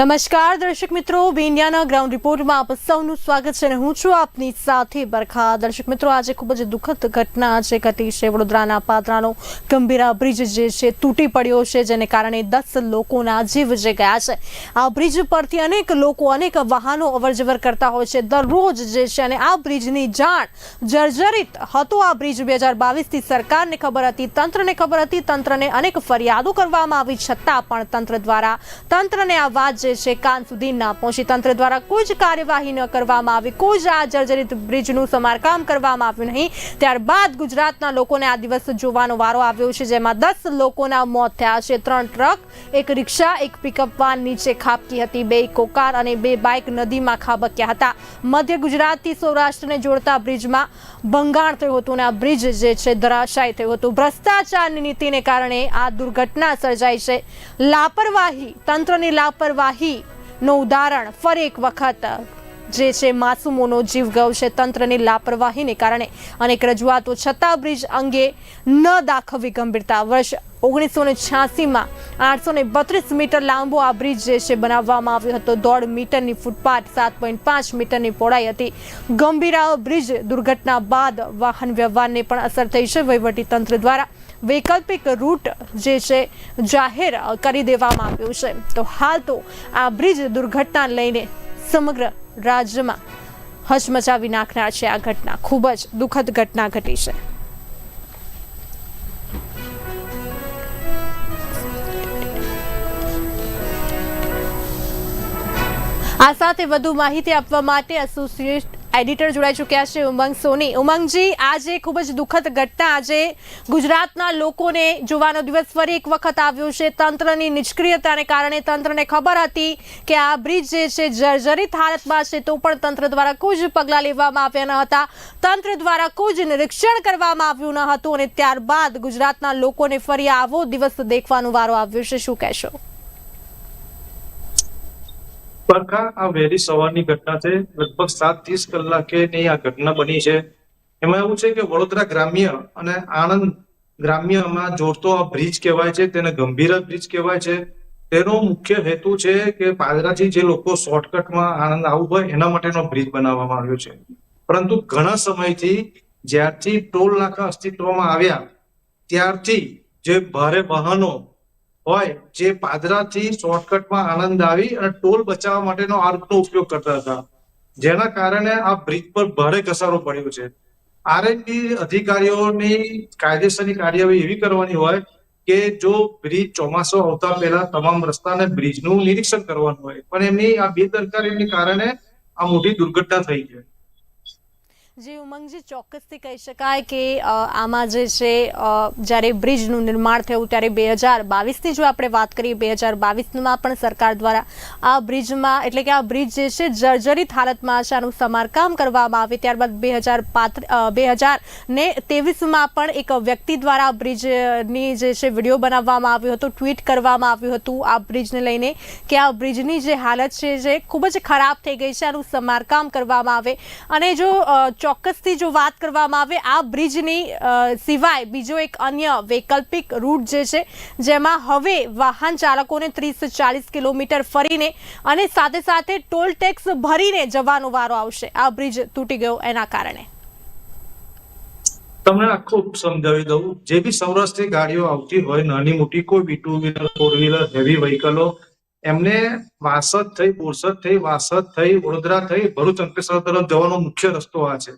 નમસ્કાર, દર્શક મિત્રો. વિન્યાના ગ્રાઉન્ડ રિપોર્ટમાં આપ સૌનું સ્વાગત છે અને હું છું આપની સાથે બરખા. દર્શક મિત્રો, આજે ખૂબ જ દુઃખદ ઘટના છે ઘટી છે વડોદરાના પાદરાનો ગંભીરા બ્રિજ જે છે તૂટી પડ્યો છે, જેને કારણે દસ લોકોના જીવ જે ગયા છે. આ બ્રિજ પરથી અનેક લોકો અનેક વાહનો અવરજવર કરતા હોય છે. દરરોજ જે છે અને આ બ્રિજની જાણ જર્જરિત હતો. આ બ્રિજ બે હજાર બાવીસથી સરકારને ખબર હતી, તંત્રને ખબર હતી. તંત્રને અનેક ફરિયાદો કરવામાં આવી, છતાં પણ તંત્ર દ્વારા તંત્રને આ વાત જે છે કાન સુધી ના પહોંચી તંત્ર દ્વારા કોઈ જ કાર્યવાહી ન કરવામાં આવી, કોઈ જ આ જર્જરિત બ્રિજનું સમારકામ કરવામાં આવ્યું નહીં. ત્યારબાદ ગુજરાતના લોકોને આ દિવસ જોવાનો વારો આવ્યો છે, જેમાં દસ લોકોના મોત થયા છે. ત્રણ ટ્રક, એક રિક્ષા, એક પિકઅપ વાન નીચે ખાબકી હતી. બે કોકાર અને બે બાઇક નદીમાં ખાબક્યા હતા. મધ્ય ગુજરાતથી સૌરાષ્ટ્રને જોડતા બ્રિજમાં ભંગાણ થયું હતું અને આ બ્રિજ જે છે ધરાશાય થયું હતું. ભ્રષ્ટાચારની નીતિને કારણે આ દુર્ઘટના સર્જાઈ છે. લાપરવાહી, તંત્રની લાપરવાહીનું ઉદાહરણ ફરી એક વખત જે છે માસુમોનો જીવ ગયો છે તંત્રની લાપરવાહીને કારણે અનેક રજૂઆતો છતાં બ્રિજ અંગે ન દાખવવી ગંભીરતા. વર્ષ ઓગણીસો ને છ્યાસીમાં આઠસો ને બત્રીસ મીટર લાંબો આ બ્રિજ જે છે બનાવવામાં આવ્યો હતો. દોઢ મીટરની ફૂટપાથ, સાત પોઈન્ટ પાંચ મીટરની પહોળાઈ હતી. ગંભીરા બ્રિજ દુર્ઘટના બાદ વાહન વ્યવહારને પણ અસર થઈ છે. વહીવટી તંત્ર દ્વારા વૈકલ્પિક રૂટ જે છે જાહેર કરી દેવામાં આવ્યું છે. તો હાલ તો આ બ્રિજ દુર્ઘટના લઈને સમગ્ર રાજ્યમાં હચમચાવી નાખનાર છે આ ઘટના. ખૂબ જ દુઃખદ ઘટના ઘટી છે. આ સાથે વધુ માહિતી આપવા માટે એસોસિએટ એડિટર જોડાઈ ચૂક્યા છે ઉમંગ સોની. ઉમંગજી, આજે ખૂબ જ દુઃખદ ઘટના. આજે ગુજરાતના લોકોને જોવાનો દિવસ ફરી એક વખત આવ્યો છે. તંત્રની નિષ્ક્રિયતાને કારણે તંત્રને ખબર હતી કે આ બ્રિજ જે છે જર્જરિત હાલતમાં છે, તો પણ તંત્ર દ્વારા કોઈ જ પગલાં લેવામાં આવ્યા ન હતા. તંત્ર દ્વારા કોઈ જ નિરીક્ષણ કરવામાં આવ્યું ન હતું અને ત્યારબાદ ગુજરાતના લોકોને ફરી આવો દિવસ દેખવાનો વારો આવ્યો છે. શું કહેશો? બરખા આ વહેલી સવારની ઘટના છે, લગભગ સાત ત્રીસ કલાકે ની આ ઘટના બની છે. એમાં એવું છે કે વડોદરા ગ્રામ્ય અને આણંદ ગ્રામ્યમાં જોડતો આ બ્રિજ કહેવાય છે, તેને ગંભીરા બ્રિજ કહેવાય છે. તેનો મુખ્ય હેતુ છે કે પાદરાથી જે લોકો શોર્ટકટમાં આણંદ આવવું હોય, એના માટેનો બ્રિજ બનાવવામાં આવ્યો છે. પરંતુ ઘણા સમયથી જ્યારથી ટોલ નાકા અસ્તિત્વમાં આવ્યા, ત્યારથી જે ભારે વાહનો હોય, જે પાદરાથી શોર્ટકટમાં આણંદ આવી અને ટોલ બચાવવા માટેનો આર્કનો ઉપયોગ કરતા હતા. જેના કારણે આ બ્રિજ પર ભારે ઘસારો પડ્યો છે. આરએનબી અધિકારીઓની કાયદેસરની કાર્યવાહી એવી કરવાની હોય કે જો બ્રિજ ચોમાસું આવતા પહેલા તમામ રસ્તાને બ્રિજનું નિરીક્ષણ કરવાનું હોય. પણ એમની આ બેદરકારીને કારણે આ મોટી દુર્ઘટના થઈ છે. જે ઉમંગજી ચોક્કસથી કહી શકાય કે આમાં જે છે જ્યારે બ્રિજનું નિર્માણ થયું ત્યારે બે હજાર બાવીસની જો આપણે વાત કરીએ, બે હજાર બાવીસમાં પણ સરકાર દ્વારા આ બ્રિજમાં, એટલે કે આ બ્રિજ જે છે, જર્જરિત હાલતમાં છે આનું સમારકામ કરવામાં આવે, ત્યારબાદ બે હજાર પાત્ર બે હજાર ને ત્રેવીસમાં પણ એક વ્યક્તિ દ્વારા આ બ્રિજની જે છે, વીડિયો બનાવવામાં આવ્યો હતો, ટ્વીટ કરવામાં આવ્યું હતું, આ બ્રિજને લઈને કે આ બ્રિજની જે હાલત છે, જે ખૂબ જ ખરાબ થઈ ગઈ છે, આનું સમારકામ કરવામાં આવે. અને જો ચોક્કસથી જો વાત કરવામાં આવે, આ બ્રિજની સિવાય બીજો એક અન્ય વૈકલ્પિક રૂટ જે છે, જેમાં હવે વાહન ચાલકોને ત્રીસ ચાલીસ કિલોમીટર ફરીને અને સાથે સાથે ટોલ ટેક્સ ભરીને જવાનો વારો આવશે. આ બ્રિજ તૂટી ગયો એના કારણે. તમને આખું સમજાવી દઉં. જે બી સૌરાષ્ટ્રની ગાડીઓ આવતી હોય, નાની મોટી, કોઈ બી two wheeler four wheeler heavy વ્હીકલો એમને વાસદ થઈ, બોરસદ થઈ, વાસદ થઈ, વડોદરા થઈ, ભરૂચ અંકલેશ્વર તરફ જવાનો મુખ્ય રસ્તો આ છે.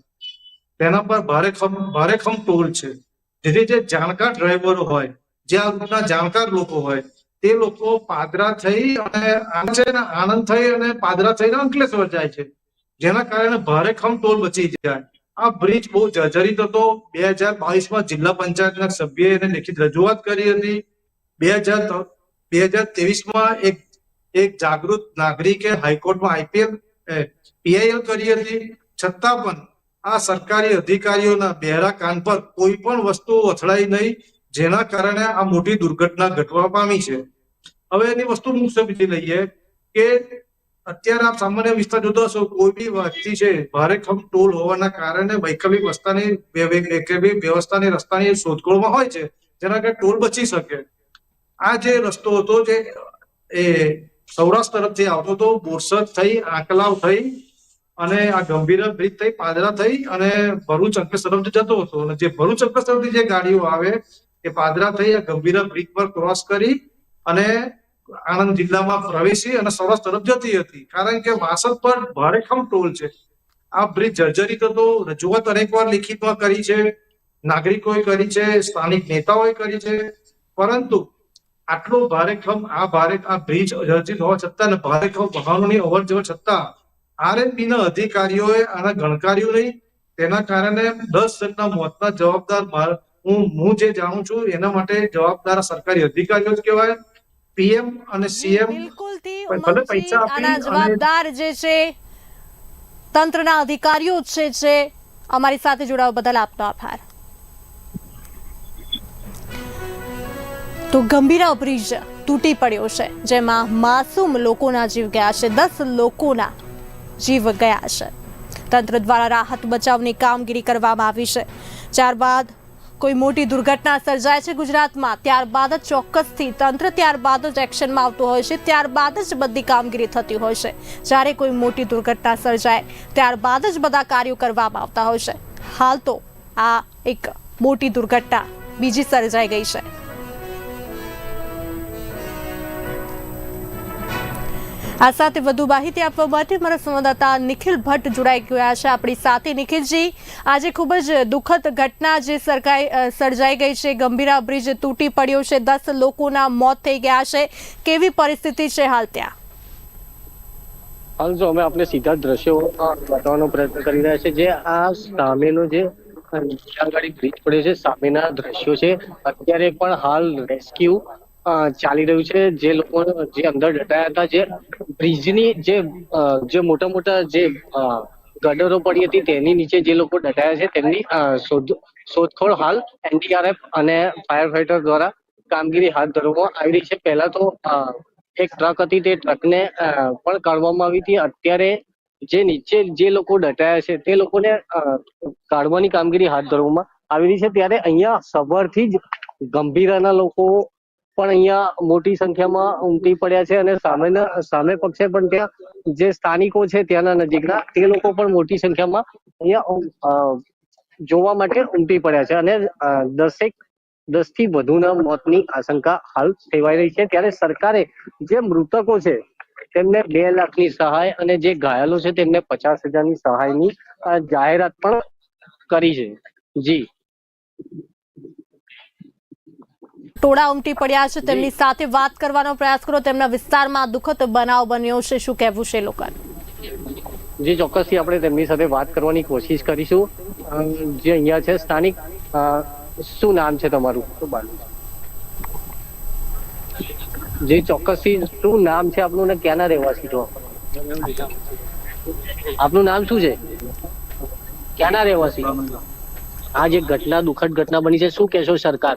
તેના પર ભારે ખમ ટોલ છે. જેથી જે જાણકાર ડ્રાઈવરો હોય, જે આ જાણકાર લોકો હોય, તે લોકો પાદરા થઈ અને આણંદ થઈ અને પાદરા થઈને અંકલેશ્વર જાય છે. જેના કારણે ભારે ખમ ટોલ બચી જાય. આ બ્રિજ બહુ જર્જરિત હતો. બે હજાર બાવીસમાં જિલ્લા પંચાયતના સભ્યએ એને લેખિત રજૂઆત કરી હતી. બે હજાર બે હજાર ત્રેવીસમાં એક એક જાગૃત નાગરિકે હાઈકોર્ટમાં આઈપીએલ પીઆઈએલ કરી હતી. છતાં પણ આ સરકારી અધિકારીઓના બહેરા કાન પર કોઈ પણ વસ્તુ અથડાઈ નહીં, જેના કારણે આ મોટી દુર્ઘટના ઘટવા પામી છે. હવે એની વસ્તુ મુખ્ય બીજી લઈએ કે અત્યારે આપ સામાન્ય વિસ્તાર જોતા હશો, કોઈ બી વ્યક્તિ છે, ભારે ખમ ટોલ હોવાના કારણે વૈકલ્પિક વ્ય- વૈકલ્પિક વ્યવસ્થાની રસ્તાની શોધખોળમાં હોય છે, જેના કારણે ટોલ બચી શકે. આ જે રસ્તો હતો, જે, એ સૌરાષ્ટ્ર તરફથી આવતો હતો, બોરસદ થઈ, આંકલાવ થઈ અને આ ગંભીર બ્રિજ થઈ, પાદરા થઈ અને ભરૂચ અંકલેશ્વર તરફથી જતો હતો. અને જે ભરૂચ અંકલેશ્વર તરફથી જે ગાડીઓ આવે, એ પાદરા થઈ આ ગંભીર બ્રિજ પર ક્રોસ કરી અને આણંદ જિલ્લામાં પ્રવેશી અને સૌરાષ્ટ્ર તરફ જતી હતી. કારણ કે વાસદ પર ભારેખમ ટોલ છે. આ બ્રિજ જર્જરિત હતો. રજૂઆત અનેકવાર લિખિતમાં કરી છે. નાગરિકોએ કરી છે. સ્થાનિક નેતાઓએ કરી છે. પરંતુ આટલો ભારેખમ આ ભારે આ બ્રિજ જર્જરિત હોવા છતાં ભારેખમ વાહનોની અવર જવર છતાં આરએનબી ના અધિકારીઓએ આના ગણકાર્યું નહીં. તેના કારણે દસ જણના મોતના જવાબદાર હું હું જે જાણું છું એના માટે જવાબદાર સરકારી અધિકારીઓ જ કહેવાય. પીએમ અને સીએમ ભલે પૈસા આપી જવાબદાર જે છે તંત્રના અધિકારીઓ છે જે અમારી સાથે જોડાવા બદલ આપનો આભાર. તો ગંભીરા બ્રિજ તૂટી પડ્યો છે, જેમાં માસૂમ લોકોના જીવ ગયા છે, દસ લોકોના જીવ ગયા છે. તંત્ર દ્વારા રાહત બચાવની કામગીરી કરવામાં આવી છે. ત્યારબાદ કોઈ મોટી દુર્ઘટના સર્જાય છે ગુજરાતમાં, ત્યારબાદ જ ચોક્કસથી તંત્ર ત્યારબાદ જ એક્શનમાં આવતું હોય છે, ત્યારબાદ જ બધી કામગીરી થતી હોય છે. જ્યારે કોઈ મોટી દુર્ઘટના સર્જાય, ત્યારબાદ જ બધા કાર્યો કરવામાં આવતા હોય છે. હાલ તો આ એક મોટી દુર્ઘટના બીજી સર્જાઈ ગઈ છે. આ સાથે વધુ માહિતી આપવા માટે મારા સંવાદદાતા નિખિલ ભટ્ટ જોડાઈ ગયા છે. આપણી સાથે નિખિલજી, આજે ખૂબ જ દુઃખદ ઘટના જે સરકાઈ સર્જાઈ ગઈ છે. ગંભીરા બ્રિજ તૂટી પડ્યો છે. દસ લોકોના મોત થઈ ગયા છે. કેવી પરિસ્થિતિ છે હાલ ત્યાં? હાલ જો અમે આપણે સીધા દ્રશ્યો બતાવવાનો પ્રયત્ન કરી રહ્યા છે. જે આ સામેનો જે ગાડી બ્રિજ પડ્યો છે, સામેના દ્રશ્યો છે. અત્યારે પણ હાલ રેસ્ક્યુ ચાલી રહ્યું છે. જે લોકો જે અંદર દટાયા હતા, જે બ્રિજની જે જે મોટા મોટા જે ગડરો પડી હતી, તેની નીચે જે લોકો દટાયા છે, તેમની શોધ, શોધખોળ હાલ એનડીઆરએફ અને ફાયર ફાઈટર દ્વારા કામગીરી હાથ ધરવામાં આવી રહી છે. પહેલા તો એક ટ્રક હતી, તે ટ્રકને પણ કાઢવામાં આવી હતી. અત્યારે જે નીચે જે લોકો દટાયા છે, તે લોકોને કાઢવાની કામગીરી હાથ ધરવામાં આવી રહી છે. ત્યારે અહીંયા સવારથી જ ગંભીરાના લોકો પણ અહીંયા મોટી સંખ્યામાં ઉમટી પડ્યા છે અને સામેના, સામે પક્ષે પણ ત્યાં જે સ્થાનિકો છે ત્યાંના નજીકના, તે લોકો પણ મોટી સંખ્યામાં અહીંયા જોવા માટે ઉમટી પડ્યા છે. અને દસેક દસથી વધુના મોતની આશંકા હાલ સેવાઈ રહી છે. ત્યારે સરકારે જે મૃતકો છે, તેમને બે લાખની સહાય અને જે ઘાયલો છે તેમને પચાસ હજારની સહાયની જાહેરાત પણ કરી છે. જી. ટોળા ઉમટી પડ્યા છે. તેમની સાથે વાત કરવાનો પ્રયાસ કરો તેમના વિસ્તારમાં દુઃખદ બનાવ બન્યો છે. શું કહેવું છે લોકોને? જે ચોક્કસથી આપણે તેમની સાથે વાત કરવાની કોશિશ કરીશું. જે અહીંયા છે સ્થાનિક શું નામ છે તમારું? જે ચોક્કસથી શું નામ છે આપનું ને ક્યાંના રહેવાસી છો? આપનું નામ શું છે? ક્યાંના રહેવાસી? આ જે ઘટના દુઃખદ ઘટના બની છે શું કહેશો સરકાર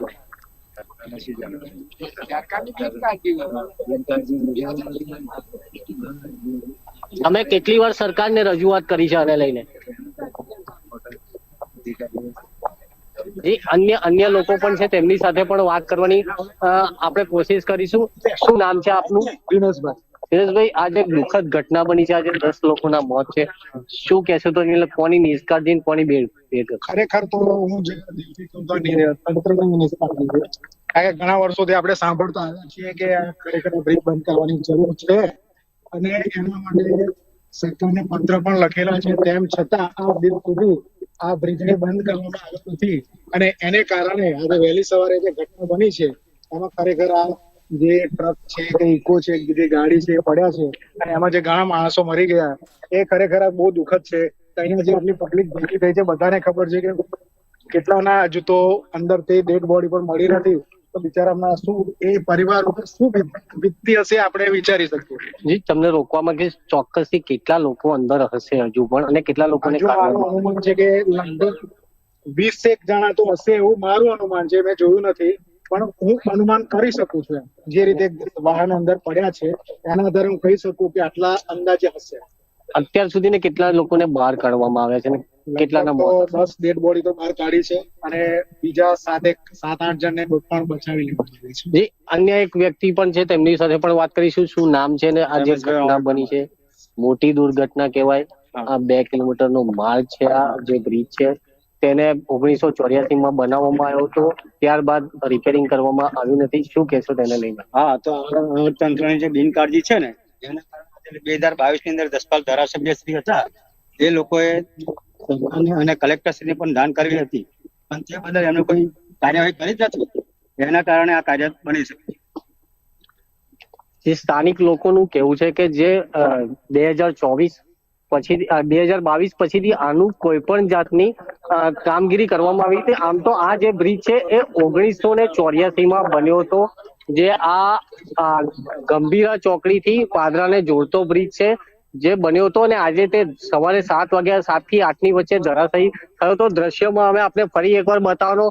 અમે કેટલી વાર સરકારને રજૂઆત કરી છે આને લઈને? જી અન્ય અન્ય લોકો પણ છે તેમની સાથે પણ વાત કરવાની આપણે કોશિશ કરીશું. શું નામ છે આપનું? દિનેશભાઈ. દિનેશભાઈ આજે જે દુઃખદ ઘટના બની છે આજે દસ લોકોના મોત છે શું કહેશો તો એટલે કોની નિષ્કાળજી કોની બેડ ખરેખર તો હું જે તંત્રની નિષ્કાળજી. કારણ કે ઘણા વર્ષોથી આપણે સાંભળતા આવ્યા છીએ કે ખરેખર બ્રિજ બંધ કરવાની જરૂર છે અને એના માટે સરકારને પત્ર પણ લખેલા છે. તેમ છતાં આ દિન સુધી આ બ્રિજને બંધ કરવામાં આવ્યો નથી. અને એને કારણે આજે વહેલી સવારે જે ઘટના બની છે, એમાં ખરેખર આ જે ટ્રક છે કે ઇકો છે, જે ગાડી છે એ પડ્યા છે અને એમાં જે ઘણા માણસો મરી ગયા, એ ખરેખર બહુ દુઃખદ છે. અહીંયા જે આટલી પબ્લિક ભેગી થઈ છે, બધાને ખબર છે કે કેટલાના હજુ તો અંદર તે ડેડ બોડી પણ મળી નથી. તો બિચારામાં શું એ પરિવાર ઉપર શું વીત- વીતતી હશે આપણે વિચારી શકીએ. જી તમને રોકવામાં કે ચોક્કસથી કેટલા લોકો અંદર હશે હજુ પણ અને કેટલા લોકોને અનુમાન છે કે લગભગ વીસ એક જણા તો હશે એવું મારું અનુમાન છે મેં જોયું નથી. પણ હું અનુમાન કરી શકું છું જે રીતે વાહનો અંદર પડ્યા છે એના આધારે હું કહી શકું કે આટલા અંદાજે હશે. અત્યાર સુધી ને કેટલા લોકોને બહાર કાઢવામાં આવ્યા છે ને કેટલાના મોત દસ ડેડ બોડી તો બહાર કાઢી છે અને બીજા સાત એક સાત આઠ જણને પણ બચાવી લેવામાં આવી છે. જે અન્ય એક વ્યક્તિ પણ છે તેમની સાથે પણ વાત કરીશું. શું નામ છે ને? આ જે ઘટના બની છે મોટી દુર્ઘટના કહેવાય. આ બે કિલોમીટર નો માર્ગ છે આ જે બ્રિજ છે તેને ઓગણીસો ચોર્યાસી માં બનાવવામાં આવ્યો હતો. ત્યારબાદ રિપેરિંગ કરવામાં આવ્યું નથી. શું કહેશો તેને લઈને? હા તો તંત્રની જે બિનકાળજી છે ને એના બે હજાર બાવીસની અંદર દસપાલ ધારાસભ્ય શ્રી હતા, એ લોકોએ અને કલેક્ટરશ્રીને પણ દાન કરવી હતી. પણ તે બદલ એમને કોઈ કાર્યવાહી કરી જ નથી એના કારણે આ કાર્ય બની શકે જે સ્થાનિક લોકોનું કેવું છે કે જે બે હજાર ચોવીસ પછી બે હજાર બાવીસ પછીથી આનું કોઈ પણ જાતની કામગીરી કરવામાં આવી હતી આમ તો આ જે બ્રિજ છે એ ઓગણીસો ને ચોર્યાસી માં બન્યો હતો. જે આ ગંભીરા ચોકડી થી પાદરાને જોડતો બ્રિજ છે, જે બન્યો હતો અને આજે તે સવારે સાત વાગ્યા સાતથી આઠની વચ્ચે ધરાશાયી થયો તો દ્રશ્યમાં અમે આપણે ફરી એકવાર બતાવવાનો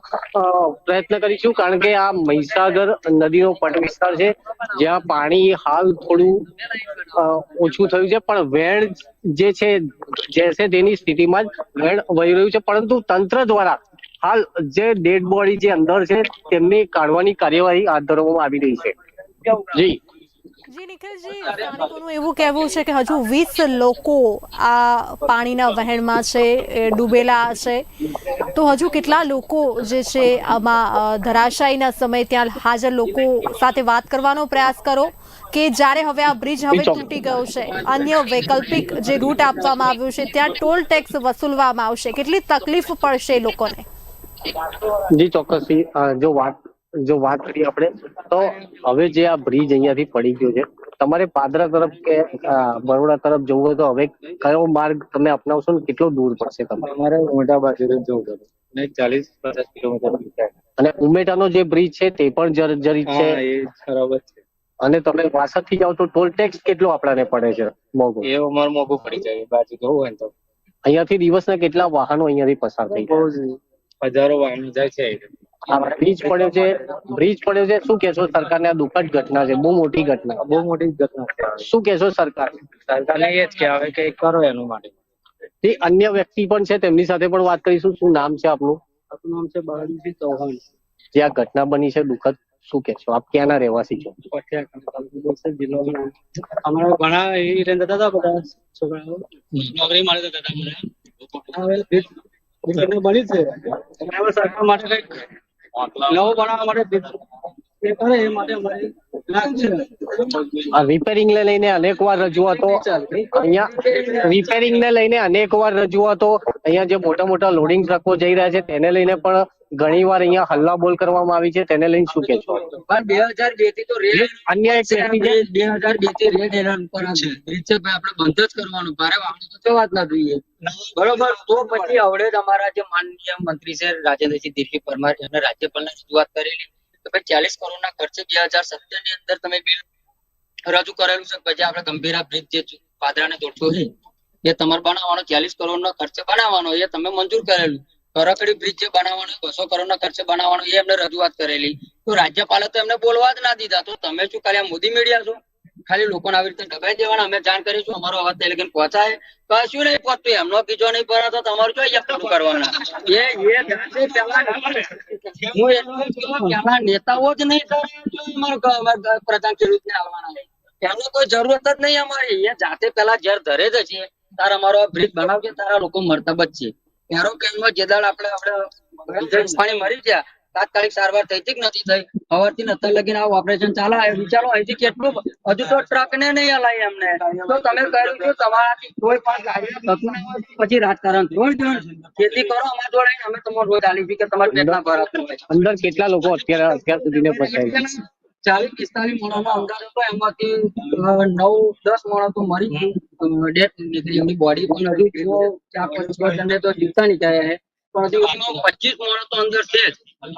પ્રયત્ન કરીશું, કારણ કે આ મહીસાગર નદીનો પટ વિસ્તાર છે, જ્યાં પાણી હાલ થોડું ઓછું થયું છે, પણ વેણ જે છે જેસે તેની સ્થિતિમાં જ વેણ વહી રહ્યું છે. પરંતુ તંત્ર દ્વારા હાલ જે ડેડ બોડી જે અંદર છે તેમની કાઢવાની કાર્યવાહી હાથ ધરવામાં આવી રહી છે. જી. જી નિખિલજી સ્થાનિકોનું એવું કહેવું છે કે હજુ વીસ લોકો આ પાણીના વહેણમાં છે ડૂબેલા છે. તો હજુ કેટલા લોકો જે છે આમાં ધરાશાયીના સમયે ત્યાં હાજર લોકો સાથે વાત કરવાનો પ્રયાસ કરો કે જ્યારે હવે આ બ્રિજ હવે તૂટી ગયો છે. અન્ય વૈકલ્પિક જે રૂટ આપવામાં આવ્યું છે ત્યાં ટોલ ટેક્સ વસૂલવામાં આવશે. કેટલી તકલીફ પડશે લોકોને? જી ચોક્કસ. જો વાત જો વાત કરીએ આપણે તો હવે જે આ બ્રિજ અહીંયાથી પડી ગયો છે તમારે પાદરા તરફ કે બરોડા તરફ જવું હોય તો હવે કયો માર્ગ તમે અપનાવશો ને કેટલો દૂર પડશે તમારે? અમારે મોટા બાજુ જવું પડે. ને ચાલીસ પચાસ કિલોમીટર અને ઉમેટાનો જે બ્રિજ છે તે પણ જર્જરિત છે? છે. અને તમે વાસદથી જાઓ તો ટોલ ટેક્સ કેટલો આપણાને પડે છે મોંઘો? એ અમારું મોંઘું પડી જાય બાજુ જવું હોય તો. અહીંયાથી દિવસના કેટલા વાહનો અહીંયાથી પસાર થઈ જાય હજારો વાહનો જાય છે બ્રિજ પડ્યો છે. બ્રિજ પડ્યો છે. શું કહેશો? સરકારને આ દુઃખદ ઘટના છે. બહુ મોટી ઘટના બહુ મોટી ઘટના છે. શું કેશો સરકાર? સરકારને એ જ કે હવે કઈ કરો એનું માટે. તે અન્ય વ્યક્તિ પણ છે. તેમની સાથે પણ વાત કરીશું. શું નામ છે આપનું? આપનું નામ છે બાળાજી ચૌહાણ. જે આ ઘટના બની છે દુઃખદ શું કેશો આપ ક્યાંના રહેવાસી છો? અમારા ઘણા એ રહેતા હતા બધા છોકરાઓ. નોકરી મળતા હતા બધા. બની છે. કંઈક નવું બનાવવા માટે કરે એ માટે અમારી આ રિપેરિંગ ને લઈને અનેક વાર રજૂઆતો અહીંયા રિપેરિંગ ને લઈને અનેક વાર રજૂઆતો અહીંયા જે મોટા મોટા લોડિંગ ટ્રકો જઈ રહ્યા છે તેને લઈને પણ ઘણી વાર અહીંયા હલ્લા બોલ કરવામાં આવી છે તેને લઈને શું કે છો? બે હજાર બેથી તો અન્ય એક બે હજાર બેથી રેડ એલર્ટ પર છે. બ્રિજ આપણે બંધ જ કરવાનું ભારે વાહનો તો જવા જ ના જોઈએ. બરોબર? તો પછી હવે જ અમારા જે માનનીય મંત્રી છે રાજેન્દ્રસિંહ દિલીપ પરમાર એમને રાજ્યપાલને રજૂઆત કરેલી. કે ભાઈ ચાલીસ કરોડ ના ખર્ચે બે હજાર સત્તરની અંદર તમે બિલ રજૂ કરેલું છે. પછી આપણે ગંભીરા બ્રિજ જે પાદરાને જોડતો છે એ તમારે બનાવવાનો, ચાલીસ કરોડ નો ખર્ચે બનાવવાનો, એ તમે મંજૂર કરેલું. કરકડી બ્રિજ જે બનાવવાનો બસો કરોડ ના ખર્ચે બનાવવાનો, એ એમને રજૂઆત કરેલી. તો રાજ્યપાલે તો એમને બોલવા જ ના દીધા. તો તમે શું ખાલી મોદી મીડિયા છો? ખાલી લોકોને આવી રીતે દબાઈ દેવાના અમે જાણ કરીશું અમારો અવાજ તે લગન પહોંચાય. કશું નહીં પહોંચતું એમનો બીજો નહીં ભરાતો તમારું જો યકતું કરવાના? એ એ જ નેતાઓ જ નહીં તો અમારો પ્રધાન ખેડૂતને આવવાના છે. એમને કોઈ જરૂરત જ નહીં અમારી. એ જાતે પેલા ઝેર ધરે જ છે તાર અમારો બ્રિજ બનાવજે તારા લોકો મરતા બચશે એરોપ્લેનમાં જે દાડ આપણે આપણે પાણી મરી ગયા તાત્કાલિક સારવાર થઈ હતી કે નથી થઈ. સવારથી ને લગીને આવું ઓપરેશન ચાલે. વિચારો અહીંથી કેટલું હજુ તો ટ્રક ને નહીં હલાય એમને. તો તમે કર્યું છે તમારાથી કોઈ પણ કાર્ય થતું નહીં પછી રાજકારણ જોઈ ખેતી કરો અમારા જોડે અમે તમારું રોજ આલી છીએ કે તમારે કેટલા ભરાતું અંદર કેટલા લોકો અત્યારે અત્યાર સુધીને ફસાય પછી ચાલીસ પિસ્તાલીસ માણસનો અંદાજ હતો. એમાંથી નવ દસ માણસો મરી ડેથ નીકળી. એમની બોડી પણ હજુ ચાર પાંચ વર્ષ તો જીવતા નીકળ્યા છે પણ હજુ પચીસ માણસ તો અંદર છે જ.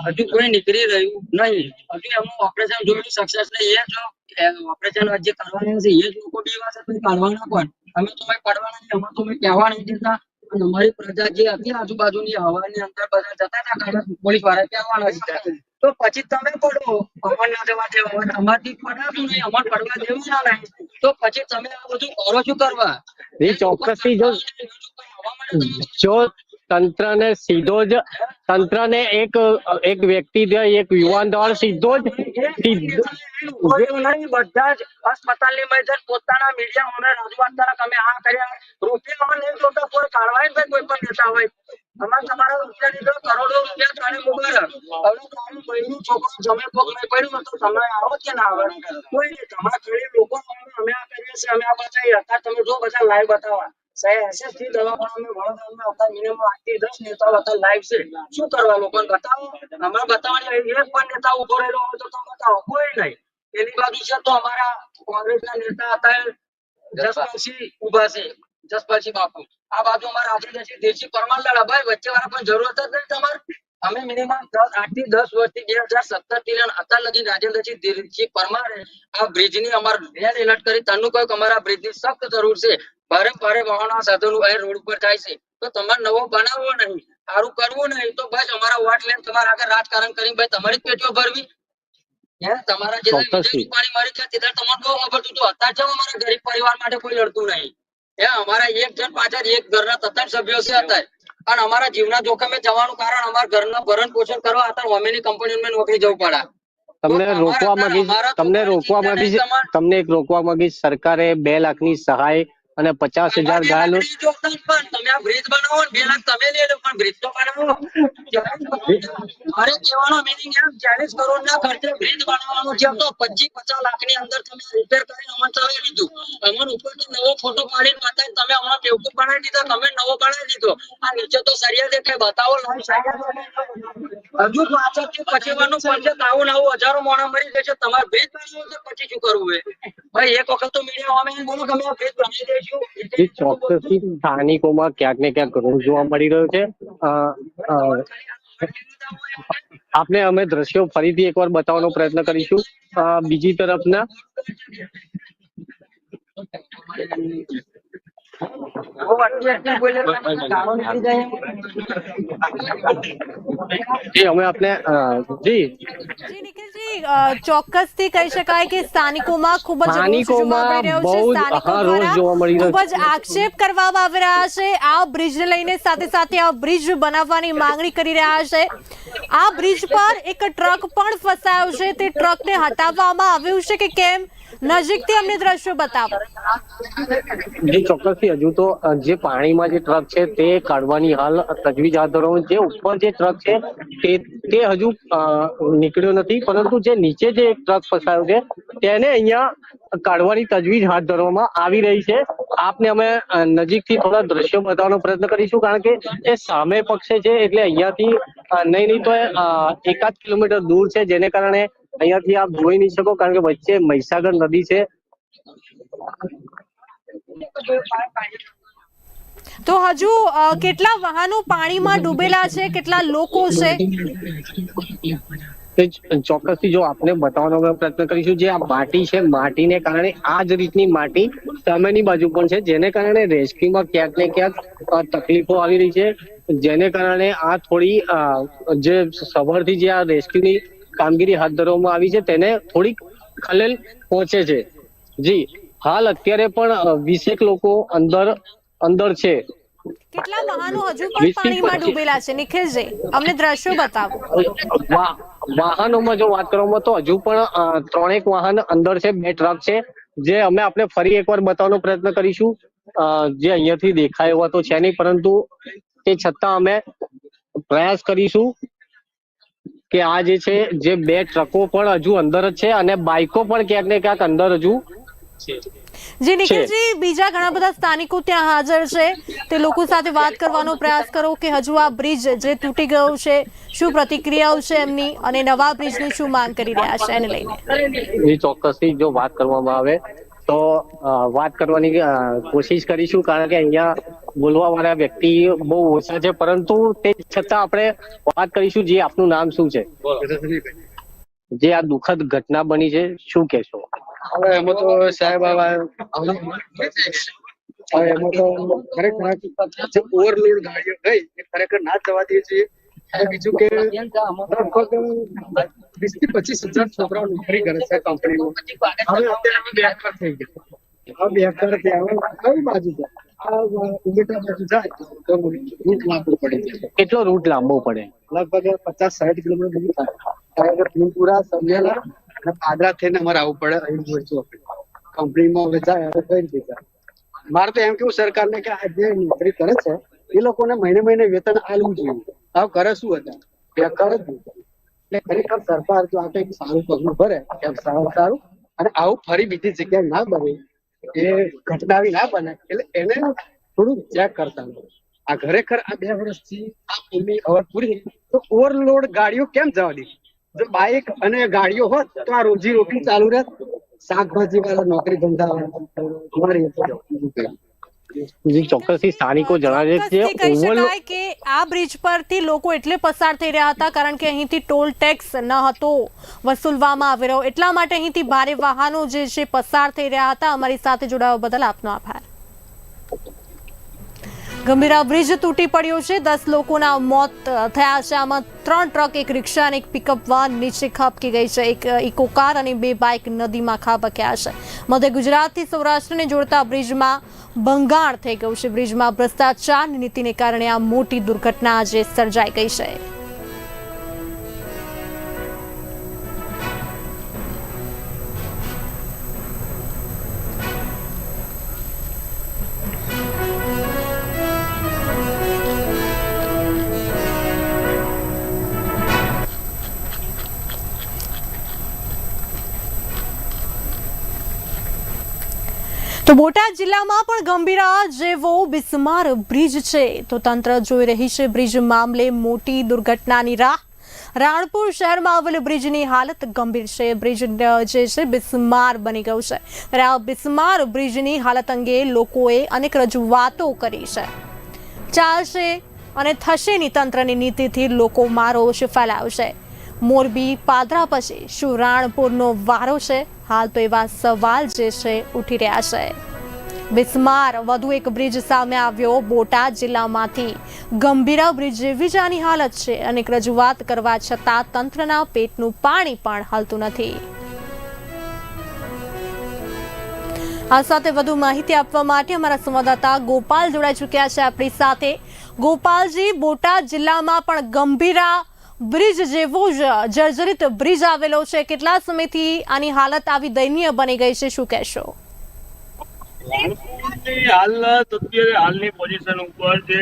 હજુ કોઈ નીકળી રહ્યું નહીં. હજુ એમનું ઓપરેશન જોયું સક્સેસ નહીં. એ જો ઓપરેશન જે કરવાના છે. એ જ લોકો બીવા છે તો કાઢવાના કોણ અમે તો કઈ પડવાના નહીં. અમે તો કઈ કહેવા નહીં દેતા. અને અમારી પ્રજા જે હતી આજુબાજુની હવાની અંદર બધા જતા હતા પોલીસવાળા કહેવાના હતા તો પછી તમે પડો. અમર ના જવા દેવા હોય તમારથી પડાતું નહીં. અમર પડવા દેવાના નહીં તો પછી તમે આ બધું કરો શું કરવા? એ ચોક્કસથી જો જો તંત્રને સીધો જ, તંત્રને એક એક વ્યક્તિ એક યુવાન દ્વારા સીધો જ બધા જ અસ્પતાલની મેજર પોતાના મીડિયા ઓને રજૂઆત દ્વારા તમે આ કર્યા. રૂપિયા અમે નહીં જોતા કોઈ કાઢવાય ને કોઈ પણ નેતા હોય. અમાર તમારા રૂપિયા લીધો, કરોડો રૂપિયા તારે મુબારક હવે તારું બહેનું છોકરું જમે પગ નહીં પડ્યું તો તમે આવો કે ના આવે? કોઈ નહીં, તમારા ઘરે લોકો અમે આ કરીએ છીએ, અમે આ બચાવીએ હતા, તમે જો બધા લાઈવ બતાવવા. સાહેબ એસએસથી દવાખાના અમે વડોદરામાં અત્યારે મિનિમમ આઠથી દસ નેતાઓ હતા લાઈવ છે. શું કરવા લોકોને બતાવો? અમારે બતાવવાની એક પણ નેતા ઊભો રહેલો હોય તો તમે બતાવો. કોઈ નહીં. એની બાજુ છે તો અમારા કોંગ્રેસના નેતા હતા જસપાલસિંહ ઊભા છે. જસપાલસિંહ બાપુ. આ બાજુ અમારા આદિવાસી દેશી પરમાર લડાભાઈ વચ્ચે વાળા પણ જરૂરત જ નહીં તમારે? અમે મિનિમમ આઠથી દસ વર્ષથી બે હજાર સત્તરથી અત્યાર લગી રાજેન્દ્રસિંહ દિલજી પરમારે આ બ્રિજની અમારે રેડ એલર્ટ કરી. તનું કહ્યું કે અમારા બ્રિજની સખ્ત જરૂર છે. ભારે ભારે વાહનો સાધનો અહીં રોડ ઉપર થાય છે. તો તમારે નવો બનાવવો નહીં. સારું કરવું નહીં તો બસ અમારા વોટ લઈને તમારે આગળ રાજકારણ કરી ભાઈ તમારી પેટીઓ ભરવી. તમારા જે ચોક્કસથી. વિજય રૂપાણી તે દાડે તમને બહુ ખબર હતું અત્યારે જેમ અમારા ગરીબ પરિવાર માટે કોઈ લડતું નહીં. હે? અમારા એક જણ પાછળ એક ઘરના તદ્દન સભ્યો છે અત્યારે. અને અમારા જીવના જોખમે જવાનું કારણ અમારા ઘરનું ભરણ પોષણ કરવા અત્યારે ઓમેની કંપનીઓમાં નોકરી જવું પડે. તમને રોકવા માંગીશ તમને રોકવા માંગીશ તમને એક રોકવા માંગીશ. સરકારે બે લાખની સહાય અને પચાસ હજાર અમારે પણ. તમે આ બ્રિજ બનાવો બે લાખ તમે લઈ લો પણ બ્રિજ તો બનાવો. અરે કહેવાનો મિનિંગ એમ ચાલીસ કરોડ ના ખર્ચે બ્રિજ બનાવવાનો છે તો પચીસ પચાસ લાખની અંદર તમે રિપેર કરીને અમને તમે લીધું અમને ઉપરથી નવો ફોટો પાડીને બતાવી તમે અમને બેવકૂફ બનાવી દીધો તમે નવો બનાવી દીધો. આ નીચે તો સરિયા દેખાય બતાવો લાઈવ સરિયા હજુ પાછળથી પછીવાનું પડશે તો આવું આવું હજારો મોણા મરી જશે. તમારે બ્રિજ બનાવવો છે પછી શું કરવું ભાઈ એક વખત તો મીડિયા અમે બોલો કે અમે બ્રિજ બનાવી દઈશું જે ચોક્કસથી સ્થાનિકોમાં ક્યાંક ને ક્યાંક રોષ જોવા મળી રહ્યો છે. આપને અમે દ્રશ્યો ફરીથી એકવાર બતાવવાનો પ્રયત્ન કરીશું. બીજી તરફના બહુ આટલી આટલી બોલે તો તમને જાય. જી અમે આપને જી. જી નિખિલજી ચોક્કસથી કહી શકાય કે સ્થાનિકોમાં ખૂબ જ સ્થાનિકોમાં બહુ છે. જ, સ્થાનિકો હા, રોષ દ્વારા જોવા મળી રહ્યો ખૂબ જ આક્ષેપ કરવામાં આવી રહ્યા છે. આ બ્રિજને લઈને સાથે સાથે આ બ્રિજ બનાવવાની માંગણી કરી રહ્યા છે. આ બ્રિજ પર એક ટ્રક પણ ફસાયો છે. તે ટ્રકને હટાવવામાં આવ્યું છે કે કેમ? નજીકથી અમને દ્રશ્યો બતાવો. જે, ચોક્કસથી. હજુ તો જે પાણીમાં જે ટ્રક છે, તે કાઢવાની હાલ તજવીજ હાથ ધરવામાં જે ઉપર જે ટ્રક છે, તે તે હજુ નીકળ્યો નથી. પરંતુ જે નીચે જે એક ટ્રક ફસાયો છે, તેને અહીંયા કાઢવાની તજવીજ હાથ ધરવામાં આવી રહી છે. આપને અમે નજીકથી થોડા દ્રશ્યો બતાવવાનો પ્રયત્ન કરીશું, કારણ કે એ સામે પક્ષે છે, એટલે અહીંયાથી નહીં નહીં તો એકાદ કિલોમીટર દૂર છે, જેને કારણે અહીંયાથી આપ જોઈ નહીં શકો કારણ કે વચ્ચે મહીસાગર નદી છે. તો હજુ કેટલા વાહનો પાણીમાં ડૂબેલા છે? કેટલા લોકો છે? ચોક્કસથી જો આપને બતાવવાનો પ્રયત્ન કરીશું જે આ માટી છે માટીને કારણે આ જ રીતની માટી સામેની બાજુ પણ છે જેને કારણે રેસ્ક્યુમાં ક્યાંક ને ક્યાંક તકલીફો આવી રહી છે. જેને કારણે આ થોડી જે સવારથી જે આ રેસ્ક્યુની કામગીરી હાથ ધરવામાં આવી છે તેને થોડીક ખલેલ પહોંચે છે. જી હાલ અત્યારે પણ વીસેક લોકો અંદર અંદર છે. કેટલા વાહનો હજુ પણ પાણીમાં ડૂબેલા છે? નિખિલજી અમને દ્રશ્યો બતાવો. વાહનોમાં જો વાત કરવામાં તો હજુ પણ ત્રણેક વાહન અંદર છે બે ટ્રક છે. જે અમે આપણે ફરી એકવાર બતાવવાનો પ્રયત્ન કરીશું. જે અહીંયાથી દેખાય એવા તો છે નહીં પરંતુ તે છતાં અમે પ્રયાસ કરીશું. કે આ જે છે જે બે ટ્રકો પણ હજુ અંદર જ છે અને બાઇકો પણ ક્યાંક ને ક્યાંક અંદર હજુ જી નિખિલજી બીજા ઘણા બધા સ્થાનિકો ત્યાં હાજર છે. તે લોકો સાથે વાત કરવાનો પ્રયાસ કરો કે હજુ આ બ્રિજ જે તૂટી ગયો છે શું પ્રતિક્રિયાઓ છે એમની અને નવા બ્રિજની શું માંગ કરી રહ્યા છે એને લઈને? એ ચોક્કસથી જો વાત કરવામાં આવે તો વાત કરવાની કોશિશ કરીશું કારણ કે અહીંયા બોલવા વાળા વ્યક્તિ બહુ ઓછા છે. પરંતુ તે છતાં આપણે વાત કરીશું જે આપનું નામ શું છે. જે આ દુઃખદ ઘટના બની છે, શું કહેશો? હવે એમાં તો સાહેબ હવે એમાં તો ખરેખર ખરેખર ના જવા દે અને બીજું કે વીસથી પચીસ હજાર છોકરાઓ નોકરી કરે છે કંપનીમાં હવે અત્યારે અમે બેકાર થઈ ગયા. આ બેકાર થયા હવે કઈ બાજુ જાય કેટલો રૂટ લાંબો પડે? લગભગ પચાસ સાઠ કિલોમીટર દૂર થાય. કે અને પાદરા થઈને અમારે આવવું પડે અહીં જોઈશું કંપનીમાં હવે જાય હવે કઈ રીતે જાય? મારે તો એમ કેવું સરકારને કે આ જે નોકરી કરે છે એ લોકોને મહિને મહિને વેતન આલવું જોઈએ. આવ કરે શું હતા? બેકાર જ એટલે ખરેખર સરકાર જો આ કંઈક સારું પગલું ભરે એમ સારું સારું. અને આવું ફરી બીજી જગ્યાએ ના બને, એ ઘટના ના બને, એટલે એને થોડું ચેક કરતા આ ખરેખર આ બે વર્ષથી આ પુલની અવર પૂરી તો ઓવરલોડ ગાડીઓ કેમ જવા દે? જો બાઇક અને ગાડીઓ હોત, તો આ રોજી રોટી ચાલુ રહેત. શાકભાજી વાળા નોકરી ધંધા વાળા. અમારે. જી ચોક્કસથી સ્થાનિકો જણાવે છે કહી શકાય કે આ બ્રિજ પરથી લોકો એટલે પસાર થઈ રહ્યા હતા કારણ કે અહીંથી ટોલ ટેક્સ ન હતો વસૂલવામાં આવી રહ્યો. એટલા માટે અહીંથી ભારે વાહનો જે છે પસાર થઈ રહ્યા હતા. અમારી સાથે જોડાવા બદલ આપનો આભાર. ગંભીરા બ્રિજ તૂટી પડ્યો છે. દસ લોકોના મોત થયા છે. આમાં ત્રણ ટ્રક, એક રિક્ષા અને એક પિકઅપ વાન નીચે ખાબકી ગઈ છે. એક ઇકો કાર અને બે બાઇક નદીમાં ખાબક્યા છે. મધ્ય ગુજરાતથી સૌરાષ્ટ્રને જોડતા બ્રિજમાં ભંગાણ થઈ ગયું છે. બ્રિજમાં ભ્રષ્ટાચારની નીતિને કારણે આ મોટી દુર્ઘટના આજે સર્જાઈ ગઈ છે. તો બોટાદ જિલ્લામાં પણ ગંભીરા જેવો બિસ્માર બ્રિજ છે. તો તંત્ર જોઈ રહી છે બ્રિજ મામલે મોટી દુર્ઘટનાની રાહ. રાણપુર શહેરમાં આવેલ બ્રિજની હાલત ગંભીર છે. બ્રિજ જે છે બિસ્માર બની ગયું છે. ત્યારે આ બિસ્માર બ્રિજની હાલત અંગે લોકોએ અનેક રજૂઆતો કરી છે. ચાલશે અને થશેની તંત્રની નીતિથી લોકોમાં રોષ ફેલાવશે. મોરબી પાદરા પછી શું રાણપુરનો વારો છે? હાલ તો એવા સવાલ જે છે ઉઠી રહ્યા છે. બિસ્માર વધુ એક બ્રિજ સામે આવ્યો બોટાદ જિલ્લામાંથી. ગંભીરા બ્રિજ આની હાલત છે અનેક રજૂઆત કરવા છતાં તંત્રના પેટનું પાણી પણ હાલતું નથી. આ સાથે વધુ માહિતી આપવા માટે અમારા સંવાદદાતા ગોપાલ જોડાઈ ચૂક્યા છે આપણી સાથે. ગોપાલજી, બોટાદ જિલ્લામાં પણ ગંભીરા બ્રિજ જેવો જ જર્જરિત બ્રિજ આવેલો છે. કેટલા સમયથી આની હાલત આવી દયનીય બની ગઈ છે? શું કહેશો? હાલત અત્યારે હાલની પોઝિશન ઉપર જે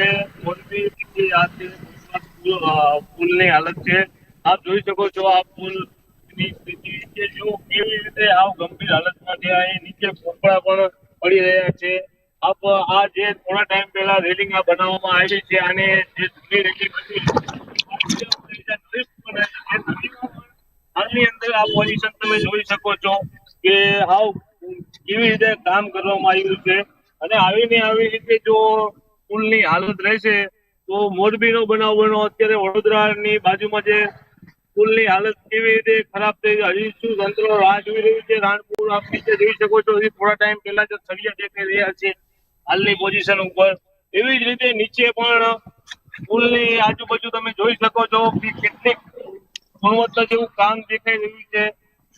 પુલની હાલત છે, આપ જોઈ શકો છો આ પુલની સ્થિતિ કે જો કેવી રીતે આવ ગંભીર હાલતમાં છે, અહીં નીચે પોપડા પણ પડી રહ્યા છે. આપ, આ જે થોડા ટાઈમ પહેલા રેલિંગ આ બનાવવામાં આવી છે અને જે જૂની રેલિંગ હતી હાલની અંદર આ પોઝિશન તમે જોઈ શકો છો કે હાવ કેવી રીતે કામ કરવામાં આવ્યું છે? અને આવીને આવી રીતે જો પુલની હાલત રહેશે, તો મોરબીનો બનાવ બનો અત્યારે વડોદરાની બાજુમાં જે પુલની હાલત કેવી રીતે ખરાબ થઈ હજી શું તંત્ર રાહ જોઈ રહ્યું છે? રાણપુર આપ નીચે જોઈ શકો છો. હજી થોડા ટાઈમ પહેલા જે સળિયા દેખાઈ રહ્યા છે, હાલની પોઝિશન ઉપર. એવી જ રીતે નીચે પણ પુલની આજુબાજુ તમે જોઈ શકો છો કે કેટલીક ગુણવત્તા જેવું કામ દેખાઈ રહ્યું છે.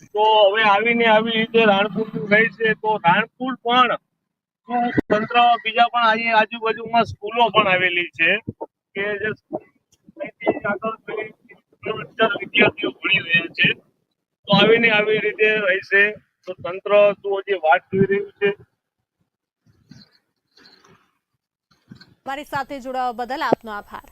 તો હવે આવીને આવી રીતે રાણપુર રહેશે તો રાણપુર પણ તંત્ર બીજા પણ અહીં આજુબાજુમાં સ્કૂલો પણ આવેલી છે કે જે વિદ્યાર્થીઓ ભણી રહ્યા છે. તો આવીને આવી રીતે રહેશે તો તંત્ર શું હજી વાત જોઈ રહ્યું છે? મારી સાથે જોડાવા બદલ આપનો આભાર.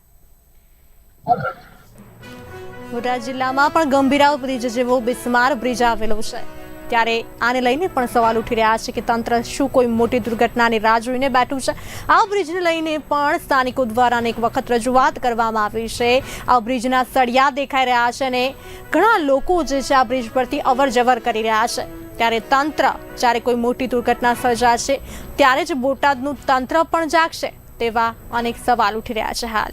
બોટાદ જિલ્લામાં પણ ગંભીરા બ્રિજ જેવો બિસ્માર બ્રિજ આવેલો છે. ત્યારે આને લઈને પણ સવાલ ઉઠી રહ્યા છે કે તંત્ર શું કોઈ મોટી દુર્ઘટનાની રાહ જોઈને બેઠું છે? આ બ્રિજને લઈને પણ સ્થાનિકો દ્વારા અનેક વખત રજૂઆત કરવામાં આવી છે. આ બ્રિજના સળિયા દેખાઈ રહ્યા છે અને ઘણા લોકો જે છે આ બ્રિજ પરથી અવર કરી રહ્યા છે. ત્યારે તંત્ર, જ્યારે કોઈ મોટી દુર્ઘટના સર્જાશે, ત્યારે જ બોટાદનું તંત્ર પણ જાગશે તેવા અનેક સવાલ ઉઠી રહ્યા છે હાલ.